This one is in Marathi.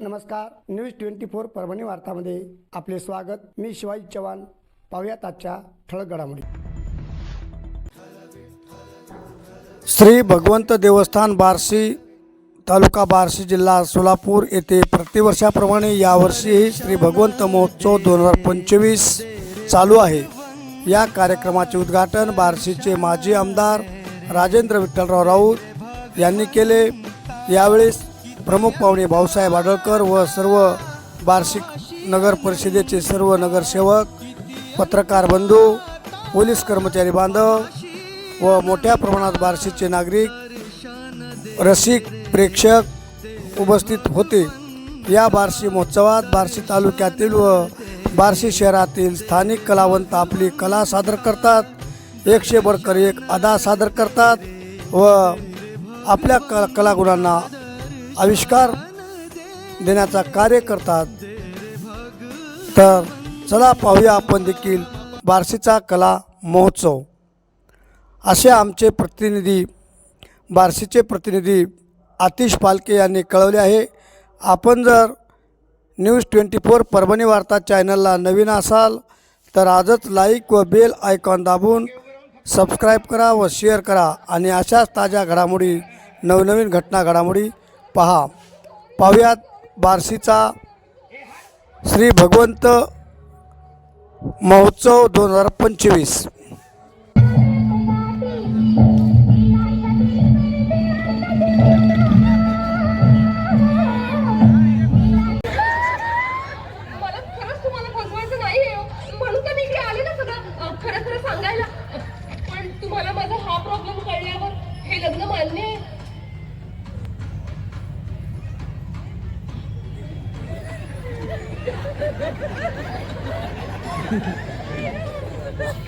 नमस्कार. न्यूज ट्वेंटी फोर परभणी वार्तामध्ये आपले स्वागत. मी शिवाजी चव्हाण. पाहुयात आजच्या ठळक घडामोडी श्री भगवंत देवस्थान बार्शी तालुका बार्शी जिल्हा सोलापूर येथे प्रतिवर्षाप्रमाणे यावर्षीही श्री भगवंत महोत्सव दोन हजार पंचवीस चालू आहे. या कार्यक्रमाचे उद्घाटन बार्शीचे माजी आमदार राजेंद्र विठ्ठलराव राऊत यांनी केले. यावेळेस प्रमुख पाहुणे भाऊसाहेब आडळकर व सर्व बार्षिक नगर परिषदेचे सर्व नगरसेवक पत्रकार बंधू पोलीस कर्मचारी बांधव व मोठ्या प्रमाणात बार्शीचे नागरिक रसिक प्रेक्षक उपस्थित होते. या बार्शी महोत्सवात बार्शी तालुक्यातील व बार्शी शहरातील स्थानिक कलावंत आपली कला सादर करतात. एकशे बरकर एक अदा सादर करतात व आपल्या क कलागुणांना आविष्कार देण्याचा कार्य करतात. तर चला पाहूया आपण देखील बार्शीचा कला महोत्सव. असे आमचे प्रतिनिधी बार्शीचे प्रतिनिधी आतिश पालके यांनी कळवले आहे. आपण जर न्यूज ट्वेंटी फोर परभणी वार्ता चॅनलला नवीन असाल तर आजच लाईक व बेल आयकॉन दाबून सबस्क्राईब करा व शेअर करा. आणि अशाच ताज्या घडामोडी नवनवीन घटना घडामोडी पहा पाहुयात बार्शीचा श्री भगवंत महोत्सव दोन हजार पंचवीस. ハハハハ!